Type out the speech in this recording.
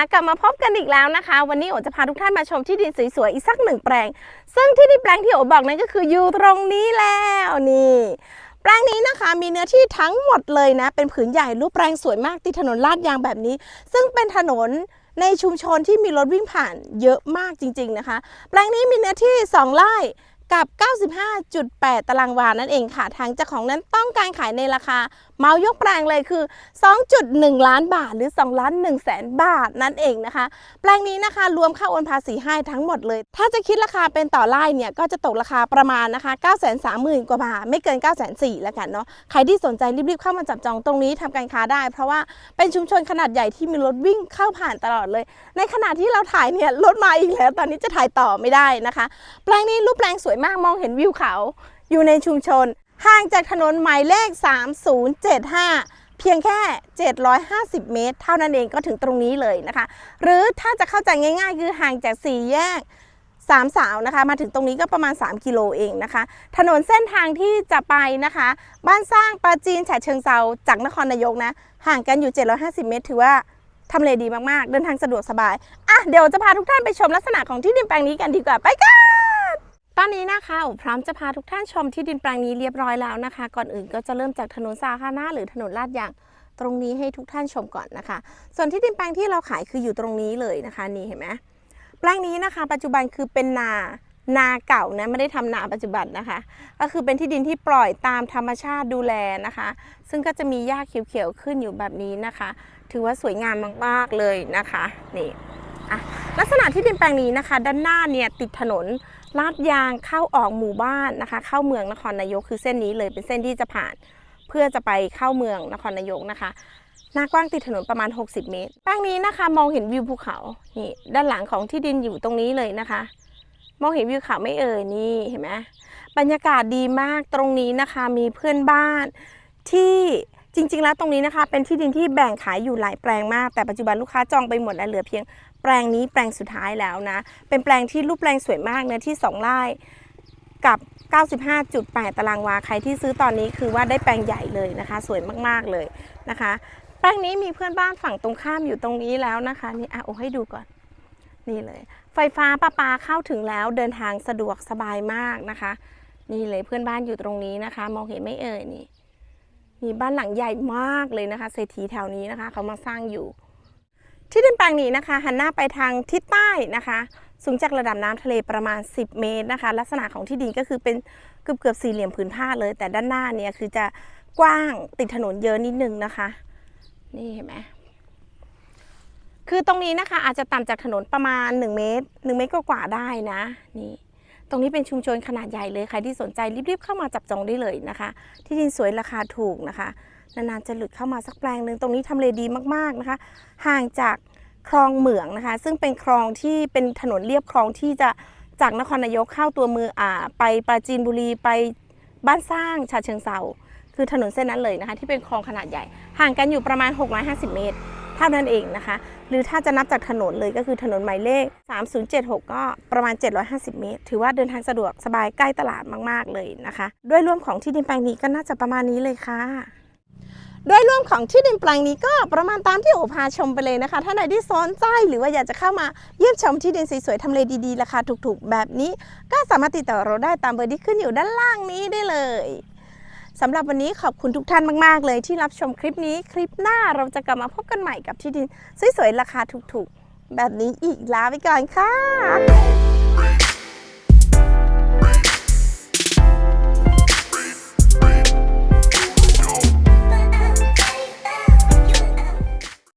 ะกลับมาพบกันอีกแล้วนะคะ วันนี้โอจะพาทุกท่านมาชมที่ดินสวยๆอีกสักหนึ่งแปลง ซึ่งที่ดินแปลงที่โอบอกนั้นก็คืออยู่ตรงนี้แล้วนี่แปลงนี้นะคะมีเนื้อที่ทั้งหมดเลยนะ เป็นผืนใหญ่รูปแปลงสวยมากติดถนนลาดยางแบบนี้ ซึ่งเป็นถนนในชุมชนที่มีรถวิ่งผ่านเยอะมากจริง ๆนะคะ แปลงนี้มีเนื้อที่ 2 ไร่กับ 95.8 ตารางวานั่นเองค่ะ ทางเจ้าของนั้นต้องการขายในราคา เมายกแปลงเลยคือ 2.1 ล้านบาทหรือ 2 ล้าน1แสนบาทนั่นเองนะคะ แปลงนี้นะคะ รวมค่าโอนภาษีให้ทั้งหมดเลย ถ้าจะคิดราคาเป็นต่อไร่เนี่ยก็จะตกราคาประมาณนะคะ 9 3 0 0 0 0 กว่าบาท ไม่เกิน 9 4 0 0 0แล้วกันเนาะใครที่สนใจรีบๆเข้ามาจับจองตรงนี้ทำการค้าได้ เพราะว่าเป็นชุมชนขนาดใหญ่ที่มีรถวิ่งเข้าผ่านตลอดเลย ในขณะที่เราถ่ายเนี่ยรถมาอีกแล้ว ตอนนี้จะถ่ายต่อไม่ได้นะคะ แปลงนี้รูปแปลงสวยมากมองเห็นวิวเขาอยู่ในชุมชน ห่างจากถนนหมายเลข 3075 เพียงแค่ 750 เมตร เท่านั้นเองก็ถึงตรงนี้เลยนะคะ หรือถ้าจะเข้าใจง่ายๆ คือห่างจาก4แยกสามสาวนะคะมาถึงตรงนี้ก็ประมาณ 3 กิโลเองนะคะ ถนนเส้นทางที่จะไปนะคะ บ้านสร้างปราจีนฉะเชิงเซาจากนครนายกนะ ห่างกันอยู่ 750 เมตร ถือว่าทำเลดีมากๆ เดินทางสะดวกสบาย อะ เดี๋ยวจะพาทุกท่านไปชมลักษณะของที่ดินแปลงนี้กันดีกว่าไปกัน ตอนนี้นะคะพร้อมจะพาทุกท่านชมที่ดินแปลงนี้เรียบร้อยแล้วนะคะ ก่อนอื่นก็จะเริ่มจากถนนสาธารณะหรือถนนลาดยางตรงนี้ให้ทุกท่านชมก่อนนะคะ ส่วนที่ดินแปลงที่เราขายคืออยู่ตรงนี้เลยนะคะ นี่เห็นไหมแปลงนี้นะคะ ปัจจุบันคือเป็นนานาเก่านะไม่ได้ทำนาปัจจุบันนะคะ ก็คือเป็นที่ดินที่ปล่อยตามธรรมชาติดูแลนะคะ ซึ่งก็จะมีหญ้าเขียวๆขึ้นอยู่แบบนี้นะคะ ถือว่าสวยงามมากๆเลยนะคะนี่ อะลักษณะที่ดินแปลงนี้นะคะ ด้านหน้าเนี่ยติดถนนลาดยางเข้าออกหมู่บ้านนะคะ เข้าเมืองนครนายกคือเส้นนี้เลยเป็นเส้นที่จะผ่าน เพื่อจะไปเข้าเมืองนครนายกนะคะหน้ากว้างติดถนนประมาณ 60 เมตร แปลงนี้นะคะมองเห็นวิวภูเขานี่ด้านหลังของที่ดินอยู่ตรงนี้เลยนะคะ มองเห็นวิวเขาไม่เอ่ยนี่เห็นไหมบรรยากาศดีมากตรงนี้นะคะมีเพื่อนบ้านที่จริง ๆ แล้วตรงนี้นะคะ เป็นที่ดินที่แบ่งขายอยู่หลายแปลงมากแต่ปัจจุบันลูกค้าจองไปหมดแล้วเหลือเพียง แปลงนี้แปลงสุดท้ายแล้วนะ เป็นแปลงที่รูปแปลงสวยมากเนื้อที่ 2ไร่กับ 95.8 ตารางวา ใครที่ซื้อตอนนี้คือว่าได้แปลงใหญ่เลยนะคะ สวยมากๆเลยนะคะ แปลงนี้มีเพื่อนบ้านฝั่งตรงข้ามอยู่ตรงนี้แล้วนะคะ นี่อะโอ้ให้ดูก่อน นี่เลย ไฟฟ้าประปาเข้าถึงแล้วเดินทางสะดวกสบายมากนะคะ นี่เลยเพื่อนบ้านอยู่ตรงนี้นะคะ มองเห็นไม่เอ่ยนี่มีบ้านหลังใหญ่มากเลยนะคะเศรษฐีแถวนี้นะคะ เขามาสร้างอยู่ ที่ดินแปลงนี้นะคะหันหน้าไปทางทิศใต้นะคะ สูงจากระดับน้ำทะเลประมาณ 10 เมตรนะคะ ลักษณะของที่ดินก็คือเป็นเกือบเกือบๆสี่เหลี่ยมผืนผ้าเลย แต่ด้านหน้าเนี่ยคือจะกว้างติดถนนเยอะนิดนึงนะคะ นี่เห็นไหมคือตรงนี้นะคะอาจจะต่ำจากถนนประมาณ 1 เมตร 1 เมตรกว่าได้นะนี่ตรงนี้เป็นชุมชนขนาดใหญ่เลยใครที่สนใจรีบๆเข้ามาจับจองได้เลยนะคะ ที่ดินสวยราคาถูกนะคะ นานๆจะหลุดเข้ามาสักแปลงหนึ่งตรงนี้ทำเลดีมากๆนะคะ ห่างจากคลองเหมืองนะคะ ซึ่งเป็นคลองที่เป็นถนนเรียบคลองที่จะจากนครนายกเข้าตัวเมืองอ่า ไปปราจีนบุรีไปบ้านสร้างฉะเชิงเซาคือถนนเส้นนั้นเลยนะคะ ที่เป็นคลองขนาดใหญ่ ห่างกันอยู่ประมาณ 650 เมตรเท่านั้นเองนะคะ หรือถ้าจะนับจากถนนเลยก็คือถนนหมายเลข 3076 ก็ประมาณ 750 เมตร ถือว่าเดินทางสะดวกสบายใกล้ตลาดมาก ๆ เลยนะคะ ด้วยร่วมของที่ดินแปลงนี้ก็น่าจะประมาณนี้เลยค่ะ โดยรวมของที่ดินแปลงนี้ก็ประมาณตามที่โอพาชมไปเลยนะคะ ถ้าไหนที่สนใจหรือว่าอยากจะเข้ามาเยี่ยมชมที่ดินสวยๆทำเลดีๆราคาถูกๆ แบบนี้ ก็สามารถติดต่อเราได้ตามเบอร์ที่ขึ้นอยู่ด้านล่างนี้ได้เลยสำหรับวันนี้ขอบคุณทุกท่านมาก ๆ เลยที่รับชมคลิปนี้คลิปหน้าเราจะกลับมาพบกันใหม่กับที่ดินสวยๆราคาถูกๆ แบบนี้อีกลาไปก่อนค่ะ